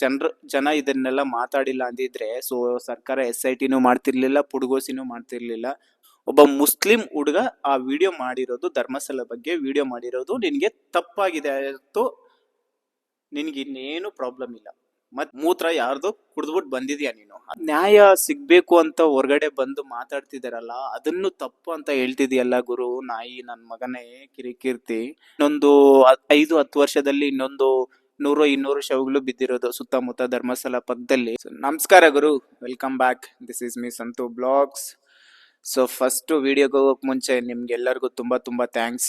ಜನರು, ಜನ ಇದನ್ನೆಲ್ಲ ಮಾತಾಡಿಲ್ಲ ಅಂದಿದ್ರೆ ಸೊ ಸರ್ಕಾರ ಎಸ್ ಐ ಟಿನೂ ಮಾಡ್ತಿರ್ಲಿಲ್ಲ, ಪುಡುಗೋಸಿನೂ ಮಾಡ್ತಿರ್ಲಿಲ್ಲ. ಒಬ್ಬ ಮುಸ್ಲಿಂ ಹುಡುಗ ಆ ವಿಡಿಯೋ ಮಾಡಿರೋದು, ಧರ್ಮಸ್ಥಳ ಬಗ್ಗೆ ವಿಡಿಯೋ ಮಾಡಿರೋದು ನಿನಗೆ ತಪ್ಪಾಗಿದೆ ಆಯಿತು ನಿನ್ಗೆ ಇನ್ನೇನು ಪ್ರಾಬ್ಲಮ್ ಇಲ್ಲ. ಮತ್ ಮೂತ್ರ ಯಾರ್ದು ಕುಡ್ದ್ಬಿಟ್ಟು ಬಂದಿದ್ಯಾ ನೀನು? ನ್ಯಾಯ ಸಿಗ್ಬೇಕು ಅಂತ ಹೊರಗಡೆ ಬಂದು ಮಾತಾಡ್ತಿದಾರಲ್ಲ, ಅದನ್ನು ತಪ್ಪು ಅಂತ ಹೇಳ್ತಿದ್ಯಲ್ಲ ಗುರು, ನಾಯಿ ನನ್ನ ಮಗನೇ ಕಿರಿಕೀರ್ತಿ. ಇನ್ನೊಂದು ಐದು ಹತ್ತು ವರ್ಷದಲ್ಲಿ ಇನ್ನೊಂದು ನೂರು ಇನ್ನೂರು ಶವಗಳು ಬಿದ್ದಿರೋದು ಸುತ್ತಮುತ್ತ ಧರ್ಮಸ್ಥಳ ಪಕ್ಕದಲ್ಲಿ. ನಮಸ್ಕಾರ ಗುರು. Welcome back this is me Santhu vlogs so first ವಿಡಿಯೋಗೆ ಹೋಗೋಕೆ ಮುಂಚೆ ನಿಮ್ಗೆಲ್ಲರಿಗೂ ತುಂಬ ತುಂಬ ಥ್ಯಾಂಕ್ಸ್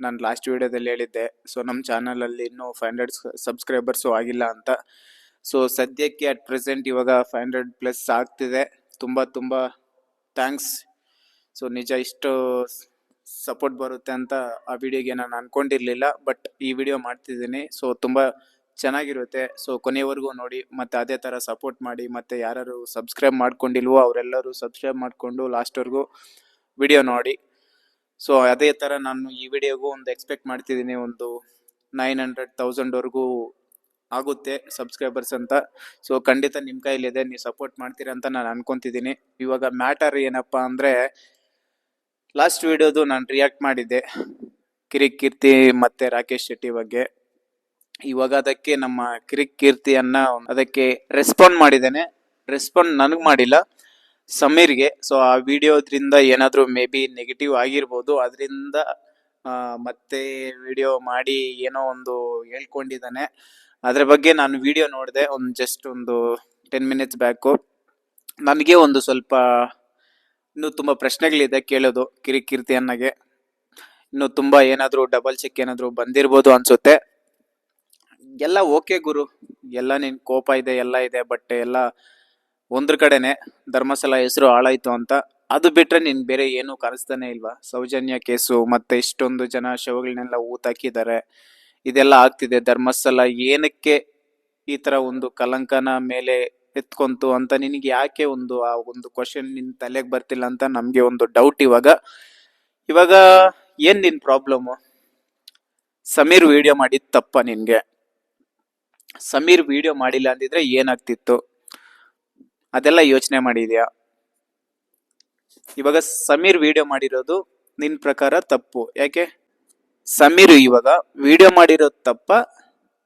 ನಾನು ಲಾಸ್ಟ್ ವಿಡಿಯೋದಲ್ಲಿ ಹೇಳಿದ್ದೆ. ಸೊ ನಮ್ಮ ಚಾನಲಲ್ಲಿ ಇನ್ನೂ ಫೈವ್ ಹಂಡ್ರೆಡ್ ಸಬ್ಸ್ಕ್ರೈಬರ್ಸು ಆಗಿಲ್ಲ ಅಂತ. ಸೊ ಸದ್ಯಕ್ಕೆ ಅಟ್ ಪ್ರೆಸೆಂಟ್ ಇವಾಗ ಫೈವ್ ಹಂಡ್ರೆಡ್ ಪ್ಲಸ್ ಆಗ್ತಿದೆ. ತುಂಬ ತುಂಬ ಥ್ಯಾಂಕ್ಸ್ ಸೊ ನಿಜ ಇಷ್ಟು ಸಪೋರ್ಟ್ ಬರುತ್ತೆ ಅಂತ ಆ ವಿಡಿಯೋಗೆ ನಾನು ಅನ್ಕೊಂಡಿರ್ಲಿಲ್ಲ ಬಟ್ ಈ ವಿಡಿಯೋ ಮಾಡ್ತಿದ್ದೀನಿ. ಸೊ ತುಂಬ ಚೆನ್ನಾಗಿರುತ್ತೆ. ಸೊ ಕೊನೆವರೆಗೂ ನೋಡಿ, ಮತ್ತೆ ಅದೇ ಥರ ಸಪೋರ್ಟ್ ಮಾಡಿ, ಮತ್ತೆ ಯಾರು ಸಬ್ಸ್ಕ್ರೈಬ್ ಮಾಡ್ಕೊಂಡಿಲ್ವೋ, ಅವರೆಲ್ಲರೂ ಸಬ್ಸ್ಕ್ರೈಬ್ ಮಾಡಿಕೊಂಡು ಲಾಸ್ಟ್ವರೆಗೂ ವಿಡಿಯೋ ನೋಡಿ. ಸೊ ಅದೇ ಥರ ನಾನು ಈ ವಿಡಿಯೋಗೂ ಒಂದು ಎಕ್ಸ್ಪೆಕ್ಟ್ ಮಾಡ್ತಿದ್ದೀನಿ, ಒಂದು ನೈನ್ ಹಂಡ್ರೆಡ್ ತೌಸಂಡ್ವರೆಗೂ ಆಗುತ್ತೆ ಸಬ್ಸ್ಕ್ರೈಬರ್ಸ್ ಅಂತ. ಸೊ ಖಂಡಿತ ನಿಮ್ಮ ಕೈಲಿದೆ ನೀವು ಸಪೋರ್ಟ್ ಮಾಡ್ತೀರಾ ಅಂತ ನಾನು ಅನ್ಕೊತಿದ್ದೀನಿ. ಇವಾಗ ಮ್ಯಾಟರ್ ಏನಪ್ಪ ಅಂದರೆ ಲಾಸ್ಟ್ ವಿಡಿಯೋದು ನಾನು ರಿಯಾಕ್ಟ್ ಮಾಡಿದ್ದೆ. ಕಿರಿಕ್ ಕೀರ್ತಿ ಮತ್ತೆ ರಾಕೇಶ್ ಶೆಟ್ಟಿ ಬಗ್ಗೆ. ಇವಾಗ ಅದಕ್ಕೆ ನಮ್ಮ ಕಿರಿಕ್ ಕೀರ್ತಿಯನ್ನ ಅದಕ್ಕೆ ರೆಸ್ಪಾಂಡ್ ಮಾಡಿದ್ದೇನೆ. ರೆಸ್ಪಾಂಡ್ ನನಗೆ ಮಾಡಿಲ್ಲ. ಸಮೀರ್ಗೆ. ಸೊ ಆ ವಿಡಿಯೋದ್ರಿಂದ ಏನಾದರೂ ಮೇ ಬಿ ನೆಗೆಟಿವ್ ಆಗಿರ್ಬೋದು. ಅದರಿಂದ ಮತ್ತೆ ವಿಡಿಯೋ ಮಾಡಿ ಏನೋ ಒಂದು ಹೇಳ್ಕೊಂಡಿದ್ದಾನೆ. ಅದ್ರ ಬಗ್ಗೆ ನಾನು ವಿಡಿಯೋ ನೋಡಿದೆ. ಒಂದು ಜಸ್ಟ್ ಒಂದು ಟೆನ್ ಮಿನಿಟ್ಸ್ ಬ್ಯಾಕು ನನಗೆ ಒಂದು ಸ್ವಲ್ಪ ಇನ್ನೂ ತುಂಬ ಪ್ರಶ್ನೆಗಳಿದೆ ಕೇಳೋದು ಕಿರಿಕಿರ್ತಿ ಕೀರ್ತಿ ಅನ್ನಗೆ. ಇನ್ನು ತುಂಬ ಏನಾದರೂ ಡಬಲ್ ಚೆಕ್ ಏನಾದರೂ ಬಂದಿರ್ಬೋದು ಅನಿಸುತ್ತೆ. ಎಲ್ಲ ಓಕೆ ಗುರು. ಎಲ್ಲ ನಿನ್ನ ಕೋಪ ಇದೆ, ಎಲ್ಲ ಇದೆ ಬಟ್ ಎಲ್ಲ ಒಂದ್ರ ಕಡೆನೆ ಧರ್ಮಸ್ಥಳ ಹೆಸರು ಹಾಳಾಯ್ತು ಅಂತ. ಅದು ಬಿಟ್ರೆ ನಿನ್ ಬೇರೆ ಏನು ಕಾಣಿಸ್ತಾನೆ ಇಲ್ವಾ? ಸೌಜನ್ಯ ಕೇಸು ಮತ್ತೆ ಇಷ್ಟೊಂದು ಜನ ಶವಗಳನ್ನೆಲ್ಲ ಊತಾಕಿದ್ದಾರೆ. ಇದೆಲ್ಲ ಆಗ್ತಿದೆ ಧರ್ಮಸ್ಥಳ. ಏನಕ್ಕೆ ಈ ತರ ಒಂದು ಕಲಂಕನ ಮೇಲೆ ಎತ್ಕೊಂತು ಅಂತ ನಿನಗೆ ಯಾಕೆ ಒಂದು, ಆ ಒಂದು ಕ್ವಶನ್ ನಿನ್ ತಲೆಗೆ ಬರ್ತಿಲ್ಲ ಅಂತ ನಮ್ಗೆ ಒಂದು ಡೌಟ್ ಇವಾಗ. ಇವಾಗ ಏನ್ ನಿನ್ ಪ್ರಾಬ್ಲಮ್ ಸಮೀರ್ ವಿಡಿಯೋ ಮಾಡಿದ್ ತಪ್ಪ ನಿನ್ಗೆ. ಸಮೀರ್ ವಿಡಿಯೋ ಮಾಡಿಲ್ಲ ಅಂದಿದ್ರೆ ಏನಾಗ್ತಿತ್ತು? ಅದೆಲ್ಲ ಯೋಚನೆ ಮಾಡಿದ್ಯಾ? ಇವಾಗ ಸಮೀರ್ ವಿಡಿಯೋ ಮಾಡಿರೋದು ನಿನ್ ಪ್ರಕಾರ ತಪ್ಪು. ಯಾಕೆ? ಸಮೀರ್ ಇವಾಗ ವಿಡಿಯೋ ಮಾಡಿರೋದು ತಪ್ಪ,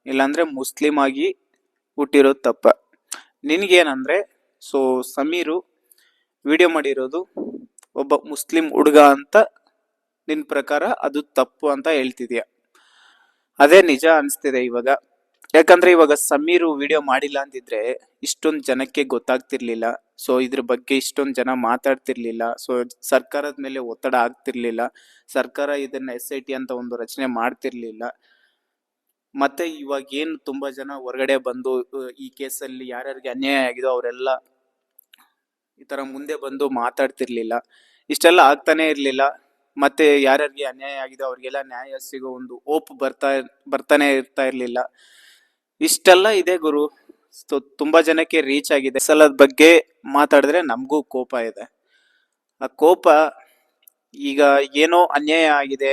ಇಲ್ಲಾಂದ್ರೆ ಮುಸ್ಲಿಂ ಆಗಿ ಹುಟ್ಟಿರೋದು ತಪ್ಪ. ನಿನ್ಗೇನಂದ್ರೆ ಸೊ ಸಮೀರು ವಿಡಿಯೋ ಮಾಡಿರೋದು ಒಬ್ಬ ಮುಸ್ಲಿಂ ಹುಡುಗ ಅಂತ ನಿನ್ನ ಪ್ರಕಾರ ಅದು ತಪ್ಪು ಅಂತ ಹೇಳ್ತಿದ್ಯಾ? ಅದೇ ನಿಜ ಅನಿಸ್ತಿದೆ ಇವಾಗ. ಯಾಕಂದ್ರೆ ಇವಾಗ ಸಮೀರು ವಿಡಿಯೋ ಮಾಡಿಲ್ಲ ಅಂತಿದ್ರೆ ಇಷ್ಟೊಂದು ಜನಕ್ಕೆ ಗೊತ್ತಾಗ್ತಿರ್ಲಿಲ್ಲ. ಸೊ ಇದ್ರ ಬಗ್ಗೆ ಇಷ್ಟೊಂದು ಜನ ಮಾತಾಡ್ತಿರ್ಲಿಲ್ಲ. ಸೊ ಸರ್ಕಾರದ ಮೇಲೆ ಒತ್ತಡ ಆಗ್ತಿರ್ಲಿಲ್ಲ. ಸರ್ಕಾರ ಇದನ್ನ ಎಸ್ ಐ ಟಿ ಅಂತ ಒಂದು ರಚನೆ ಮಾಡ್ತಿರ್ಲಿಲ್ಲ. ಮತ್ತೆ ಇವಾಗ ಏನು ತುಂಬಾ ಜನ ಹೊರಗಡೆ ಬಂದು ಈ ಕೇಸಲ್ಲಿ ಯಾರ್ಯಾರಿಗೆ ಅನ್ಯಾಯ ಆಗಿದೋ ಅವರೆಲ್ಲ ಈ ತರ ಮುಂದೆ ಬಂದು ಮಾತಾಡ್ತಿರ್ಲಿಲ್ಲ. ಇಷ್ಟೆಲ್ಲ ಆಗ್ತಾನೆ ಇರಲಿಲ್ಲ. ಮತ್ತೆ ಯಾರ್ಯಾರಿಗೆ ಅನ್ಯಾಯ ಆಗಿದೆ ಅವ್ರಿಗೆಲ್ಲ ನ್ಯಾಯ ಸಿಗೋ ಒಂದು ಓಪ್ ಬರ್ತಾ, ಬರ್ತಾನೆ ಇರ್ತಾ ಇರಲಿಲ್ಲ. ಇಷ್ಟೆಲ್ಲ ಇದೆ ಗುರು. ತುಂಬಾ ಜನಕ್ಕೆ ರೀಚ್ ಆಗಿದೆ. ಸಲದ ಬಗ್ಗೆ ಮಾತಾಡಿದ್ರೆ ನಮಗೂ ಕೋಪ ಇದೆ. ಆ ಕೋಪ ಈಗ ಏನೋ ಅನ್ಯಾಯ ಆಗಿದೆ.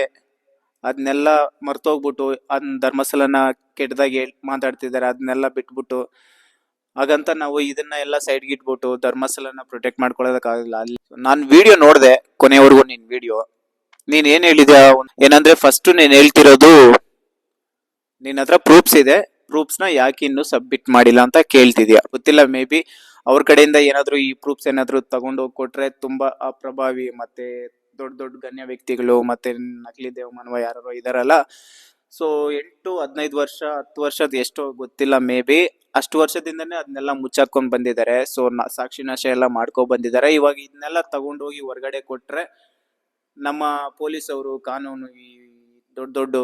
ಅದನ್ನೆಲ್ಲ ಮರ್ತೋಗ್ಬಿಟ್ಟು ಅದನ್ನ ಧರ್ಮಸ್ಥಳನ ಕೆಟ್ಟದಾಗಿ ಮಾತಾಡ್ತಿದ್ದಾರೆ, ಅದನ್ನೆಲ್ಲ ಬಿಟ್ಬಿಟ್ಟು. ಹಾಗಂತ ನಾವು ಇದನ್ನ ಎಲ್ಲ ಸೈಡ್ಗೆ ಇಟ್ಬಿಟ್ಟು ಧರ್ಮಸ್ಥಳನ ಪ್ರೊಟೆಕ್ಟ್ ಮಾಡ್ಕೊಳ್ಳೋದಕ್ಕಾಗಲ್ಲ. ಅಲ್ಲಿ ನಾನು ವಿಡಿಯೋ ನೋಡಿದೆ ಕೊನೆವರೆಗೂ ನಿನ್ ವಿಡಿಯೋ ನೀನ್ ಏನ್ ಹೇಳಿದ್ಯಾ? ಏನಂದ್ರೆ ಫಸ್ಟ್ ನೀನ್ ಹೇಳ್ತಿರೋದು ನಿನ್ನ ಹತ್ರ ಪ್ರೂಫ್ಸ್ ಇದೆ. ಪ್ರೂಫ್ಸ್ನ ಯಾಕೆ ಇನ್ನು ಸಬ್ಮಿಟ್ ಮಾಡಿಲ್ಲ ಅಂತ ಕೇಳ್ತಿದ್ಯಾ? ಗೊತ್ತಿಲ್ಲ ಮೇ ಬಿ ಅವ್ರ ಕಡೆಯಿಂದ ಏನಾದ್ರು ಈ ಪ್ರೂಫ್ಸ್ ಏನಾದ್ರು ತಗೊಂಡು ಕೊಟ್ರೆ ತುಂಬಾ ಅಪ್ರಭಾವಿ ಮತ್ತೆ ದೊಡ್ಡ ದೊಡ್ಡ ಗಣ್ಯ ವ್ಯಕ್ತಿಗಳು ಮತ್ತೆ ನಕಲಿ ದೇವಮಾನವ ಯಾರು ಇದಾರಲ್ಲ. ಸೊ ಎಂಟು, ಹದಿನೈದು ವರ್ಷ, ಹತ್ತು ವರ್ಷದ ಎಷ್ಟೋ ಗೊತ್ತಿಲ್ಲ ಮೇ ಬಿ. ಅಷ್ಟು ವರ್ಷದಿಂದನೇ ಅದನ್ನೆಲ್ಲ ಮುಚ್ಚಾಕೊಂಡ್ ಬಂದಿದ್ದಾರೆ ಸೊ ಸಾಕ್ಷಿ ನಾಶ ಎಲ್ಲ ಮಾಡ್ಕೊ ಬಂದಿದ್ದಾರೆ ಇವಾಗ ಇದನ್ನೆಲ್ಲ ತಗೊಂಡೋಗಿ ಹೊರಗಡೆ ಕೊಟ್ರೆ ನಮ್ಮ ಪೊಲೀಸ್ ಅವರು, ಕಾನೂನು ಈ ದೊಡ್ಡ ದೊಡ್ಡ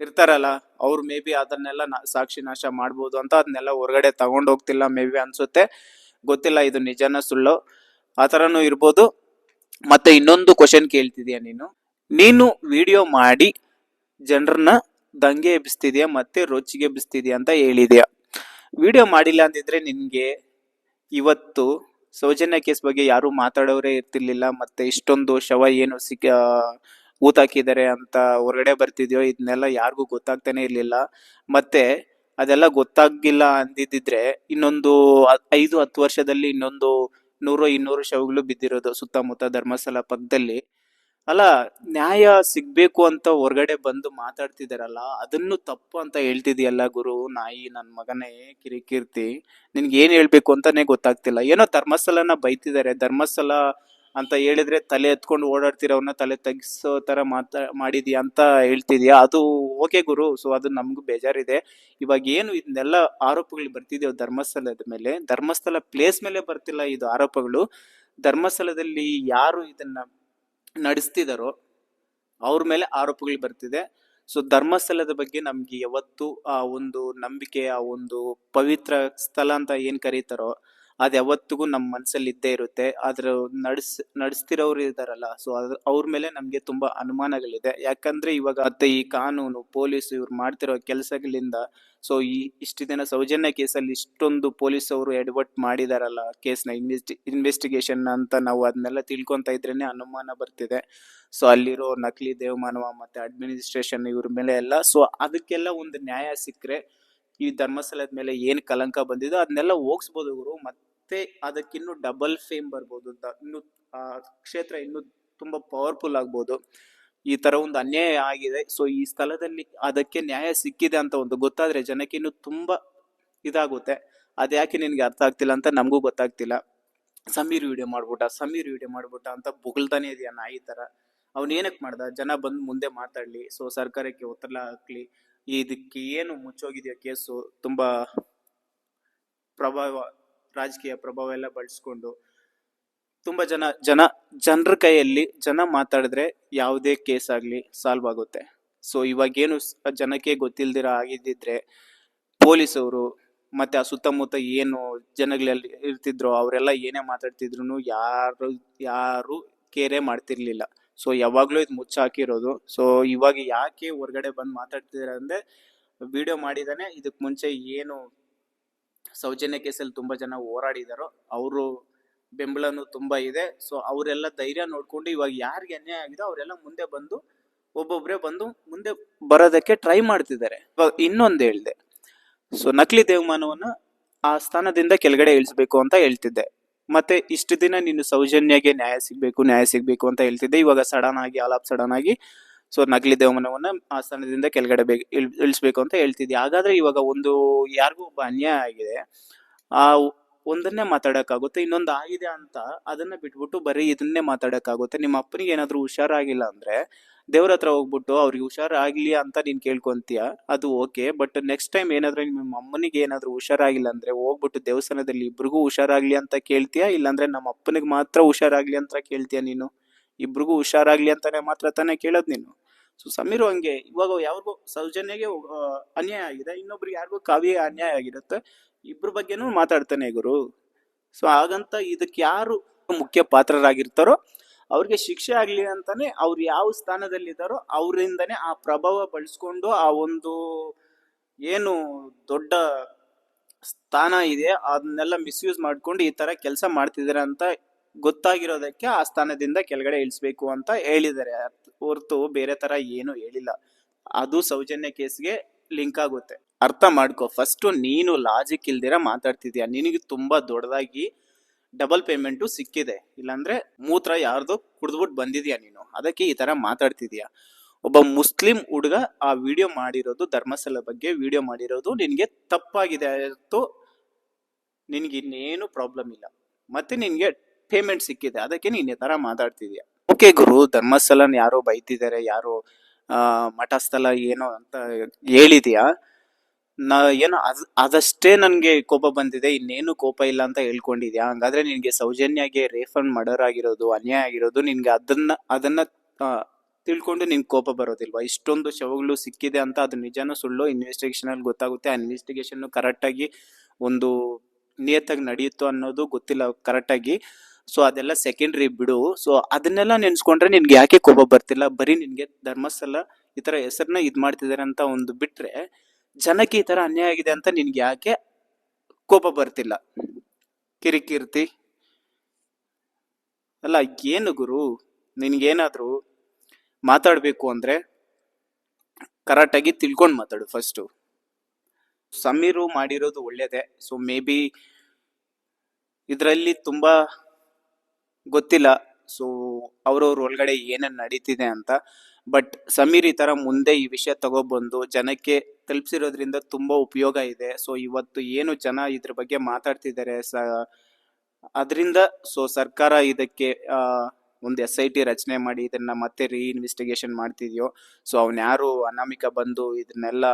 ಇರ್ತಾರಲ್ಲ, ಅವ್ರು ಮೇ ಬಿ ಅದನ್ನೆಲ್ಲ ಸಾಕ್ಷಿ ನಾಶ ಮಾಡ್ಬೋದು ಅಂತ ಅದನ್ನೆಲ್ಲ ಹೊರಗಡೆ ತಗೊಂಡೋಗ್ತಿಲ್ಲ ಮೇ ಬಿ ಅನ್ಸುತ್ತೆ. ಗೊತ್ತಿಲ್ಲ ಇದು ನಿಜನ ಸುಳ್ಳು, ಆ ಥರನೂ ಇರ್ಬೋದು. ಮತ್ತೆ ಇನ್ನೊಂದು ಕ್ವಶನ್ ಕೇಳ್ತಿದ್ಯಾ ನೀನು? ನೀನು ವಿಡಿಯೋ ಮಾಡಿ ಜನರನ್ನ ದಂಗೆ ಎಬ್ಬಿಸ್ತಿದ್ಯಾ ಮತ್ತೆ ರೊಚ್ಚಿಗೆ ಎಬ್ಬಿಸ್ತಿದ್ಯಾ ಅಂತ ಹೇಳಿದ್ಯಾ? ವಿಡಿಯೋ ಮಾಡಿಲ್ಲ ಅಂದಿದ್ರೆ ನಿನ್ಗೆ ಇವತ್ತು ಸೌಜನ್ಯ ಕೇಸ್ ಬಗ್ಗೆ ಯಾರು ಮಾತಾಡೋರೇ ಇರ್ತಿರ್ಲಿಲ್ಲ, ಮತ್ತೆ ಇಷ್ಟೊಂದು ಶವ ಏನು ಸಿಕ್ಕ ಊತಾಕಿದ್ದಾರೆ ಅಂತ ಹೊರಗಡೆ ಬರ್ತಿದ್ಯೋ ಇದನ್ನೆಲ್ಲ ಯಾರಿಗೂ ಗೊತ್ತಾಗ್ತಾನೆ ಇರ್ಲಿಲ್ಲ. ಮತ್ತೆ ಅದೆಲ್ಲ ಗೊತ್ತಾಗಿಲ್ಲ ಅಂದಿದ್ದಿದ್ರೆ ಇನ್ನೊಂದು ಐದು ಹತ್ತು ವರ್ಷದಲ್ಲಿ ಇನ್ನೊಂದು ನೂರು ಇನ್ನೂರು ಶವಗಳು ಬಿದ್ದಿರೋದು ಸುತ್ತಮುತ್ತ ಧರ್ಮಸ್ಥಳ ಪಕ್ಕದಲ್ಲಿ. ಅಲ್ಲ, ನ್ಯಾಯ ಸಿಗ್ಬೇಕು ಅಂತ ಹೊರಗಡೆ ಬಂದು ಮಾತಾಡ್ತಿದಾರಲ್ಲ, ಅದನ್ನು ತಪ್ಪು ಅಂತ ಹೇಳ್ತಿದ್ಯಲ್ಲ ಗುರು, ನಾಯಿ ನನ್ನ ಮಗನೇ, ಕಿರಿಕೀರ್ತಿ. ನಿನ್ಗೆ ಏನ್ ಹೇಳ್ಬೇಕು ಅಂತಾನೆ ಗೊತ್ತಾಗ್ತಿಲ್ಲ. ಏನೋ ಧರ್ಮಸ್ಥಳನ ಬೈತಿದ್ದಾರೆ ಧರ್ಮಸ್ಥಳ ಅಂತ ಹೇಳಿದ್ರೆ ತಲೆ ಎತ್ಕೊಂಡು ಓಡಾಡ್ತಿರೋನ್ನ ತಲೆ ತಗ್ಸೋ ತರ ಮಾತಾ, ಮಾಡಿದ್ಯಾ ಅಂತ ಹೇಳ್ತಿದ್ಯಾ? ಅದು ಓಕೆ ಗುರು. ಸೊ ಅದು ನಮಗೂ ಬೇಜಾರಿದೆ. ಇವಾಗ ಏನು ಇದನ್ನೆಲ್ಲ ಆರೋಪಗಳು ಬರ್ತಿದೆಯೋ ಧರ್ಮಸ್ಥಳದ ಮೇಲೆ, ಧರ್ಮಸ್ಥಳ ಪ್ಲೇಸ್ ಮೇಲೆ ಬರ್ತಿಲ್ಲ ಇದು ಆರೋಪಗಳು. ಧರ್ಮಸ್ಥಳದಲ್ಲಿ ಯಾರು ಇದನ್ನ ನಡೆಸ್ತಿದಾರೋ ಅವ್ರ ಮೇಲೆ ಆರೋಪಗಳು ಬರ್ತಿದೆ. ಸೊ ಧರ್ಮಸ್ಥಳದ ಬಗ್ಗೆ ನಮ್ಗೆ ಯಾವತ್ತು ಆ ಒಂದು ನಂಬಿಕೆ, ಆ ಒಂದು ಪವಿತ್ರ ಸ್ಥಳ ಅಂತ ಏನ್ ಕರೀತಾರೋ ಅದ್ ಯಾವತ್ತಿಗೂ ನಮ್ಮ ಮನ್ಸಲ್ಲಿ ಇದ್ದೇ ಇರುತ್ತೆ. ಆದ್ರ ನಡ್ಸ್, ನಡೆಸ್ತಿರೋರು ಇದಾರಲ್ಲ ಸೊ ಅದ್ರ, ಅವ್ರ ಮೇಲೆ ನಮ್ಗೆ ತುಂಬಾ ಅನುಮಾನಗಳಿದೆ. ಯಾಕಂದ್ರೆ ಇವಾಗ ಮತ್ತೆ ಈ ಕಾನೂನು, ಪೊಲೀಸ್ ಇವ್ರು ಮಾಡ್ತಿರೋ ಕೆಲಸಗಳಿಂದ ಸೊ ಈ ಇಷ್ಟು ದಿನ ಸೌಜನ್ಯ ಕೇಸಲ್ಲಿ ಇಷ್ಟೊಂದು ಪೊಲೀಸ್ ಅವರು ಎಡವಟ್ ಮಾಡಿದಾರಲ್ಲ ಕೇಸ್ನ, ಇನ್ವೆಸ್ಟಿ, ಇನ್ವೆಸ್ಟಿಗೇಷನ್ ಅಂತ ನಾವು ಅದನ್ನೆಲ್ಲ ತಿಳ್ಕೊಂತ ಇದ್ರೇನೆ ಅನುಮಾನ ಬರ್ತಿದೆ. ಸೊ ಅಲ್ಲಿರೋ ನಕಲಿ ದೇವಮಾನವ ಮತ್ತೆ ಅಡ್ಮಿನಿಸ್ಟ್ರೇಷನ್ ಇವ್ರ ಮೇಲೆ ಎಲ್ಲ ಸೊ ಅದಕ್ಕೆಲ್ಲ ಒಂದು ನ್ಯಾಯ ಸಿಕ್ಕರೆ ಈ ಧರ್ಮಸ್ಥಳದ ಮೇಲೆ ಏನು ಕಲಂಕ ಬಂದಿದೆ ಅದನ್ನೆಲ್ಲ ಹೋಗ್ಸ್ಬೋದು ಇವರು ಮತ್ತೆ ಅದಕ್ಕಿನ್ನು ಡಬಲ್ ಫೇಮ್ ಬರ್ಬೋದು ಅಂತ ಇನ್ನು, ಆ, ಕ್ಷೇತ್ರ ಇನ್ನು ತುಂಬಾ ಪವರ್ಫುಲ್ ಆಗ್ಬೋದು. ಈ ತರ ಒಂದು ಅನ್ಯಾಯ ಆಗಿದೆ. ಸೊ ಈ ಸ್ಥಳದಲ್ಲಿ ಅದಕ್ಕೆ ನ್ಯಾಯ ಸಿಕ್ಕಿದೆ ಅಂತ ಒಂದು ಗೊತ್ತಾದ್ರೆ ಜನಕ್ಕೆ ಇನ್ನು ತುಂಬಾ ಇದಾಗುತ್ತೆ. ಅದ್ಯಾಕೆ ನಿನ್ಗೆ ಅರ್ಥ ಆಗ್ತಿಲ್ಲ ಅಂತ ನಮಗೂ ಗೊತ್ತಾಗ್ತಿಲ್ಲ. ಸಮೀರ್ ವಿಡಿಯೋ ಮಾಡ್ಬಿಟ್ಟ, ಸಮೀರ್ ವಿಡಿಯೋ ಮಾಡ್ಬಿಟ್ಟ ಅಂತ ಬೊಗಳ್ತಾನೆ ಇದೆಯಾ ನಾಯಿ ತರ. ಅವ್ನು ಏನಕ್ಕೆ ಮಾಡ್ದ? ಜನ ಬಂದು ಮುಂದೆ ಮಾತಾಡ್ಲಿ. ಸೊ ಸರ್ಕಾರಕ್ಕೆ ಒತ್ತಡ ಹಾಕ್ಲಿ. ಇದಕ್ಕೆ ಏನು ಮುಚ್ಚೋಗಿದೆಯೋ ಕೇಸು? ತುಂಬಾ ಪ್ರಭಾವ ರಾಜಕೀಯ ಪ್ರಭಾವ ಎಲ್ಲ ಬಳಸ್ಕೊಂಡು ತುಂಬಾ ಜನ ಜನ, ಜನರ ಕೈಯಲ್ಲಿ ಜನ ಮಾತಾಡಿದ್ರೆ ಯಾವುದೇ ಕೇಸ್ ಆಗಲಿ ಸಾಲ್ವ್ ಆಗುತ್ತೆ. ಸೊ ಇವಾಗೇನು ಜನಕ್ಕೆ ಗೊತ್ತಿಲ್ದಿರ ಆಗಿದ್ದಿದ್ರೆ ಪೊಲೀಸವರು ಮತ್ತೆ ಆ ಸುತ್ತಮುತ್ತ ಏನು ಜನಗಳಲ್ಲಿ ಇರ್ತಿದ್ರು ಅವರೆಲ್ಲ ಏನೇ ಮಾತಾಡ್ತಿದ್ರು ಯಾರು ಯಾರು ಕೇರೆ ಮಾಡ್ತಿರ್ಲಿಲ್ಲ. ಸೊ ಯಾವಾಗ್ಲೂ ಇದು ಮುಚ್ಚಾಕಿರೋದು. ಸೊ ಇವಾಗ ಯಾಕೆ ಹೊರಗಡೆ ಬಂದು ಮಾತಾಡ್ತಿದ್ರೆ ಅಂದ್ರೆ ವಿಡಿಯೋ ಮಾಡಿದಾನೆ, ಇದಕ್ ಮುಂಚೆ ಏನು ಸೌಜನ್ಯ ಕೇಸಲ್ಲಿ ತುಂಬಾ ಜನ ಹೋರಾಡಿದಾರೋ ಅವರು ಬೆಂಬಲನು ತುಂಬಾ ಇದೆ. ಸೊ ಅವರೆಲ್ಲ ಧೈರ್ಯ ನೋಡ್ಕೊಂಡು ಇವಾಗ ಯಾರಿಗೆ ಅನ್ಯಾಯ ಆಗಿದೆ ಅವರೆಲ್ಲ ಮುಂದೆ ಬಂದು ಒಬ್ಬೊಬ್ಬರೇ ಬಂದು ಮುಂದೆ ಬರೋದಕ್ಕೆ ಟ್ರೈ ಮಾಡ್ತಿದ್ದಾರೆ. ಇವಾಗ ಇನ್ನೊಂದು ಹೇಳಿದೆ. ಸೊ ನಕಲಿ ದೇವಮಾನವನ್ನು ಆ ಸ್ಥಾನದಿಂದ ಕೆಳಗಡೆ ಇಳಿಸ್ಬೇಕು ಅಂತ ಹೇಳ್ತಿದ್ದೆ. ಮತ್ತೆ ಇಷ್ಟು ದಿನ ನೀನು ಸೌಜನ್ಯಗೆ ನ್ಯಾಯ ಸಿಗಬೇಕು ನ್ಯಾಯ ಸಿಗಬೇಕು ಅಂತ ಹೇಳ್ತಿದ್ದೆ. ಇವಾಗ ಸಡನ್ ಆಗಿ, ಆಲಾಪ್ ಸಡನ್ ಆಗಿ ಸೊ ದೇವಮಾನವನ್ನ ಆ ಸ್ಥಾನದಿಂದ ಕೆಳಗಡೆ ಇಳಿಸ್ಬೇಕು ಅಂತ ಹೇಳ್ತಿದ್ದೆ. ಹಾಗಾದ್ರೆ ಇವಾಗ ಒಂದು ಯಾರಿಗೂ ಒಬ್ಬ ಅನ್ಯಾಯ ಆಗಿದೆ. ಆ ಒಂದನ್ನೇ ಮಾತಾಡಕ್ಕಾಗುತ್ತೆ, ಇನ್ನೊಂದು ಆಗಿದೆ ಅಂತ ಅದನ್ನ ಬಿಟ್ಬಿಟ್ಟು ಬರೀ ಇದನ್ನೇ ಮಾತಾಡಕ್ಕಾಗುತ್ತೆ. ನಿಮ್ಮ ಅಪ್ಪನಿಗೆ ಏನಾದ್ರೂ ಹುಷಾರಾಗಿಲ್ಲ ಅಂದ್ರೆ ದೇವ್ರ ಹತ್ರ ಹೋಗ್ಬಿಟ್ಟು ಅವ್ರಿಗೆ ಹುಷಾರಾಗ್ಲಿ ಅಂತ ನೀನ್ ಕೇಳ್ಕೊಂತೀಯ? ಅದು ಓಕೆ, ಬಟ್ ನೆಕ್ಸ್ಟ್ ಟೈಮ್ ಏನಾದ್ರೂ ನಿಮ್ಮ ಅಮ್ಮನಿಗೆ ಏನಾದ್ರೂ ಹುಷಾರಾಗಿಲ್ಲ ಅಂದ್ರೆ ಹೋಗ್ಬಿಟ್ಟು ದೇವಸ್ಥಾನದಲ್ಲಿ ಇಬ್ರಿಗೂ ಹುಷಾರಾಗ್ಲಿ ಅಂತ ಕೇಳ್ತೀಯಾ? ಇಲ್ಲಾಂದ್ರೆ ನಮ್ಮ ಅಪ್ಪನಿಗೆ ಮಾತ್ರ ಹುಷಾರಾಗ್ಲಿ ಅಂತ ಕೇಳ್ತೀಯ ನೀನು? ಇಬ್ರಿಗೂ ಹುಷಾರಾಗ್ಲಿ ಅಂತಾನೆ ಮಾತ್ರ ತಾನೇ ಕೇಳೋದು ನೀನು? ಸೊ ಸಮೀರ್ ಹಂಗೆ ಇವಾಗ ಯಾರಿಗೂ ಸೌಜನ್ಯಗೆ ಅನ್ಯಾಯ ಆಗಿದೆ. ಇನ್ನೊಬ್ರಿಗೆ ಯಾರಿಗೂ ಕಾವ್ಯ ಅನ್ಯಾಯ ಆಗಿರುತ್ತೆ. ಇಬ್ರ ಬಗ್ಗೆನೂ ಮಾತಾಡ್ತಾನೆ ಗುರು. ಸೊ ಹಾಗಂತ ಇದಕ್ಕೆ ಯಾರು ಮುಖ್ಯ ಪಾತ್ರರಾಗಿರ್ತಾರೋ, ಅವ್ರಿಗೆ ಶಿಕ್ಷೆ ಆಗ್ಲಿ ಅಂತಾನೆ ಅವ್ರು ಯಾವ ಸ್ಥಾನದಲ್ಲಿದ್ದಾರೋ ಅವರಿಂದನೇ ಆ ಪ್ರಭಾವ ಬಳಸ್ಕೊಂಡು ಆ ಒಂದು ಏನು ದೊಡ್ಡ ಸ್ಥಾನ ಇದೆ ಅದನ್ನೆಲ್ಲ ಮಿಸ್ಯೂಸ್ ಮಾಡ್ಕೊಂಡು ಈ ತರ ಕೆಲಸ ಮಾಡ್ತಿದ್ದಾರೆ ಅಂತ ಗೊತ್ತಾಗಿರೋದಕ್ಕೆ ಆ ಸ್ಥಾನದಿಂದ ಕೆಳಗಡೆ ಇಳಿಸ್ಬೇಕು ಅಂತ ಹೇಳಿದ್ದಾರೆ. ಹೊರತು ಬೇರೆ ತರ ಏನು ಹೇಳಿಲ್ಲ. ಅದು ಸೌಜನ್ಯ ಕೇಸ್ಗೆ ಲಿಂಕ್ ಆಗುತ್ತೆ. ಅರ್ಥ ಮಾಡ್ಕೋ. ಫಸ್ಟ್ ನೀನು ಲಾಜಿಕ್ ಇಲ್ದಿರ ಮಾತಾಡ್ತಿದ್ಯಾ? ನಿನಗೆ ತುಂಬಾ ದೊಡ್ಡದಾಗಿ ಡಬಲ್ ಪೇಮೆಂಟು ಸಿಕ್ಕಿದೆ. ಇಲ್ಲಾಂದ್ರೆ ಮೂತ್ರ ಯಾರ್ದು ಕುಡಿದ್ಬಿಟ್ಟು ಬಂದಿದ್ಯಾ ನೀನು? ಅದಕ್ಕೆ ಈ ತರ ಮಾತಾಡ್ತಿದ್ಯಾ? ಒಬ್ಬ ಮುಸ್ಲಿಂ ಹುಡುಗ ಆ ವಿಡಿಯೋ ಮಾಡಿರೋದು, ಧರ್ಮಸ್ಥಳ ಬಗ್ಗೆ ವಿಡಿಯೋ ಮಾಡಿರೋದು ನಿನಗೆ ತಪ್ಪಾಗಿದೆ. ಆಯಿತು. ನಿನ್ಗೆ ಇನ್ನೇನು ಪ್ರಾಬ್ಲಮ್ ಇಲ್ಲ. ಮತ್ತೆ ನಿನ್ಗೆ ಪೇಮೆಂಟ್ ಸಿಕ್ಕಿದೆ. ಅದಕ್ಕೆ ನೀನು ಈ ತರ ಮಾತಾಡ್ತಿದ್ಯಾ? ಓಕೆ ಗುರು, ಧರ್ಮಸ್ಥಳನ ಯಾರೋ ಬೈತಿದ್ದಾರೆ, ಯಾರೋ ಮಠಸ್ಥಳ ಏನೋ ಅಂತ ಹೇಳಿದ್ಯಾ? ನಾ ಏನೋ ಅದ್, ಅದಷ್ಟೇ ನನಗೆ ಕೋಪ ಬಂದಿದೆ, ಇನ್ನೇನು ಕೋಪ ಇಲ್ಲ ಅಂತ ಹೇಳ್ಕೊಂಡಿದ್ಯಾ? ಹಂಗಾದ್ರೆ ನಿನಗೆ ಸೌಜನ್ಯಗೆ ರೇಫಂಡ್ ಮರ್ಡರ್ ಆಗಿರೋದು ಅನ್ಯಾಯ ಆಗಿರೋದು, ನಿನ್ಗೆ ಅದನ್ನ ಅದನ್ನ ತಿಳ್ಕೊಂಡು ನಿನ್ ಕೋಪ ಬರೋದಿಲ್ವಾ? ಇಷ್ಟೊಂದು ಶವಗಳು ಸಿಕ್ಕಿದೆ ಅಂತ ಅದು ನಿಜಾನು ಸುಳ್ಳು ಇನ್ವೆಸ್ಟಿಗೇಷನ್ ಅಲ್ಲಿ ಗೊತ್ತಾಗುತ್ತೆ. ಆ ಇನ್ವೆಸ್ಟಿಗೇಷನ್ ಕರೆಕ್ಟ್ ಆಗಿ ಒಂದು ನಿಯತ್ತಾಗಿ ನಡೆಯುತ್ತೋ ಅನ್ನೋದು ಗೊತ್ತಿಲ್ಲ ಕರೆಕ್ಟ್ ಆಗಿ. ಸೊ ಅದೆಲ್ಲ ಸೆಕೆಂಡ್ರಿ ಬಿಡು. ಸೊ ಅದನ್ನೆಲ್ಲ ನೆನ್ಸ್ಕೊಂಡ್ರೆ ನಿನ್ಗೆ ಯಾಕೆ ಕೋಪ ಬರ್ತಿಲ್ಲ? ಬರೀ ನಿನ್ಗೆ ಧರ್ಮಸ್ಥಳ ಈ ತರ ಹೆಸರನ್ನ ಇದ್ ಮಾಡ್ತಿದ್ದಾರೆ ಅಂತ ಒಂದು ಬಿಟ್ರೆ ಜನಕ್ಕೆ ಈ ತರ ಅನ್ಯಾಯ ಆಗಿದೆ ಅಂತ ನಿನ್ಗೆ ಯಾಕೆ ಕೋಪ ಬರ್ತಿಲ್ಲ? ಕಿರಿಕೀರ್ತಿ. ಅಲ್ಲ, ಏನು ಗುರು? ನಿನ್ಗೇನಾದ್ರೂ ಮಾತಾಡ್ಬೇಕು ಅಂದ್ರೆ ಕರೆಕ್ಟಾಗಿ ತಿಳ್ಕೊಂಡು ಮಾತಾಡು ಫಸ್ಟು ಸಮೀರು ಮಾಡಿರೋದು ಒಳ್ಳೇದೇ. ಸೊ ಮೇ ಬಿ ಇದರಲ್ಲಿ ತುಂಬ ಗೊತ್ತಿಲ್ಲ. ಸೊ ಅವ್ರವ್ರ ಒಳಗಡೆ ಏನೇನು ನಡೀತಿದೆ ಅಂತ. ಬಟ್ ಸಮೀರ್ ಈ ಥರ ಮುಂದೆ ಈ ವಿಷಯ ತಗೊಬಂದು ಜನಕ್ಕೆ ತಲುಪಿಸಿರೋದ್ರಿಂದ ತುಂಬ ಉಪಯೋಗ ಇದೆ. ಸೊ ಇವತ್ತು ಏನು ಜನ ಇದ್ರ ಬಗ್ಗೆ ಮಾತಾಡ್ತಿದ್ದಾರೆ ಸ, ಅದರಿಂದ ಸೊ ಸರ್ಕಾರ ಇದಕ್ಕೆ ಒಂದು ಎಸ್ ಐ ಟಿ ರಚನೆ ಮಾಡಿ ಇದನ್ನ ಮತ್ತೆ ರೀ ಇನ್ವೆಸ್ಟಿಗೇಷನ್ ಮಾಡ್ತಿದ್ಯೋ ಸೊ ಅವ್ನ ಯಾರು ಅನಾಮಿಕ ಬಂದು ಇದನ್ನೆಲ್ಲ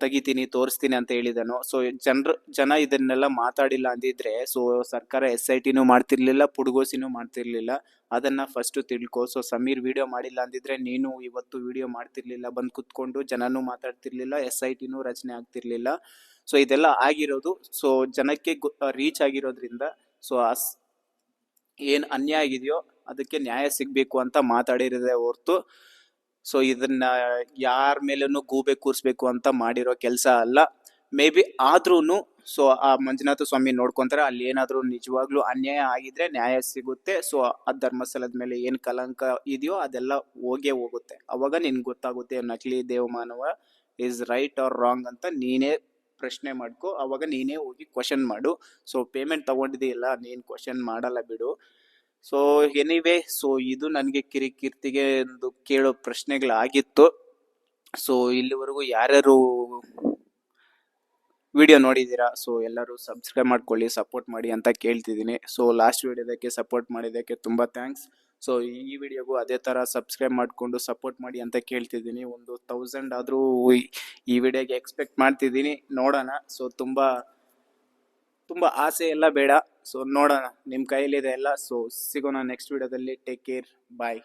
ತೆಗಿತೀನಿ, ತೋರಿಸ್ತೀನಿ ಅಂತ ಹೇಳಿದನು. ಸೊ ಜನರು, ಜನ ಇದನ್ನೆಲ್ಲ ಮಾತಾಡಿಲ್ಲ ಅಂದಿದ್ರೆ ಸೊ ಸರ್ಕಾರ ಎಸ್ ಐ ಟಿನೂ ಮಾಡ್ತಿರ್ಲಿಲ್ಲ, ಪುಡುಗೋಸಿನೂ ಮಾಡ್ತಿರ್ಲಿಲ್ಲ. ಅದನ್ನ ಫಸ್ಟ್ ತಿಳ್ಕೊ. ಸೊ ಸಮೀರ್ ವಿಡಿಯೋ ಮಾಡಿಲ್ಲ ಅಂದಿದ್ರೆ, ನೀನು ಇವತ್ತು ವಿಡಿಯೋ ಮಾಡ್ತಿರ್ಲಿಲ್ಲ, ಬಂದು ಕುತ್ಕೊಂಡು ಜನನೂ ಮಾತಾಡ್ತಿರ್ಲಿಲ್ಲ ಎಸ್ ಐ ಟಿನೂ ರಚನೆ ಆಗ್ತಿರ್ಲಿಲ್ಲ. ಸೊ ಇದೆಲ್ಲ ಆಗಿರೋದು. ಸೊ ಜನಕ್ಕೆ ರೀಚ್ ಆಗಿರೋದ್ರಿಂದ ಸೊ ಅಸ್ ಏನ್ ಅನ್ಯಾಯ ಆಗಿದೆಯೋ ಅದಕ್ಕೆ ನ್ಯಾಯ ಸಿಗ್ಬೇಕು ಅಂತ ಮಾತಾಡಿರದೆ ಹೊರ್ತು ಸೊ ಇದನ್ನ ಯಾರ ಮೇಲೂ ಗೂಬೆ ಕೂರಿಸ್ಬೇಕು ಅಂತ ಮಾಡಿರೋ ಕೆಲಸ ಅಲ್ಲ. ಮೇ ಬಿ ಆದ್ರೂನು ಸೊ ಆ ಮಂಜುನಾಥ ಸ್ವಾಮಿ ನೋಡ್ಕೊಂತಾರೆ. ಅಲ್ಲಿ ಏನಾದರೂ ನಿಜವಾಗ್ಲೂ ಅನ್ಯಾಯ ಆಗಿದ್ರೆ ನ್ಯಾಯ ಸಿಗುತ್ತೆ. ಸೊ ಆ ಧರ್ಮಸ್ಥಳದ ಮೇಲೆ ಏನು ಕಲಂಕ ಇದೆಯೋ ಅದೆಲ್ಲ ಹೋಗೇ ಹೋಗುತ್ತೆ. ಅವಾಗ ನಿನ್ಗೆ ಗೊತ್ತಾಗುತ್ತೆ ನಕಲಿ ದೇವಮಾನವ ಇಸ್ ರೈಟ್ ಆರ್ ರಾಂಗ್ ಅಂತ ನೀನೇ ಪ್ರಶ್ನೆ ಮಾಡ್ಕೊ. ಅವಾಗ ನೀನೇ ಹೋಗಿ ಕ್ವಶನ್ ಮಾಡು. ಸೊ ಪೇಮೆಂಟ್ ತಗೊಂಡಿದೆಯಲ್ಲ, ನೀನು ಕ್ವಶನ್ ಮಾಡಲ್ಲ ಬಿಡು. ಸೊ ಎನಿವೇ ಸೊ ಇದು ನನಗೆ ಕಿರಿಕಿರ್ತಿಗೆ ಒಂದು ಕೇಳೋ ಪ್ರಶ್ನೆಗಳಾಗಿತ್ತು. ಸೊ ಇಲ್ಲಿವರೆಗೂ ಯಾರ್ಯಾರು ವಿಡಿಯೋ ನೋಡಿದ್ದೀರಾ? ಸೊ ಎಲ್ಲರೂ ಸಬ್ಸ್ಕ್ರೈಬ್ ಮಾಡ್ಕೊಳ್ಳಿ ಸಪೋರ್ಟ್ ಮಾಡಿ ಅಂತ ಕೇಳ್ತಿದ್ದೀನಿ. ಸೊ ಲಾಸ್ಟ್ ವಿಡಿಯೋದಕ್ಕೆ ಸಪೋರ್ಟ್ ಮಾಡಿದ್ದಕ್ಕೆ ತುಂಬ ಥ್ಯಾಂಕ್ಸ್ ಸೊ ಈ ವಿಡಿಯೋಗೂ ಅದೇ ಥರ ಸಬ್ಸ್ಕ್ರೈಬ್ ಮಾಡಿಕೊಂಡು ಸಪೋರ್ಟ್ ಮಾಡಿ ಅಂತ ಕೇಳ್ತಿದ್ದೀನಿ. ಒಂದು ತೌಸಂಡ್ ಆದರೂ ಈ ವಿಡಿಯೋಗೆ ಎಕ್ಸ್ಪೆಕ್ಟ್ ಮಾಡ್ತಿದ್ದೀನಿ. ನೋಡೋಣ. ಸೊ ತುಂಬ ತುಂಬ ಆಸೆ ಎಲ್ಲ ಬೇಡ. ಸೊ ನೋಡೋಣ. ನಿಮ್ಮ ಕೈಯಲ್ಲಿದೆ ಎಲ್ಲ. ಸೊ ಸಿಗೋಣ ನೆಕ್ಸ್ಟ್ ವಿಡಿಯೋದಲ್ಲಿ ಟೇಕ್ ಕೇರ್ ಬಾಯ್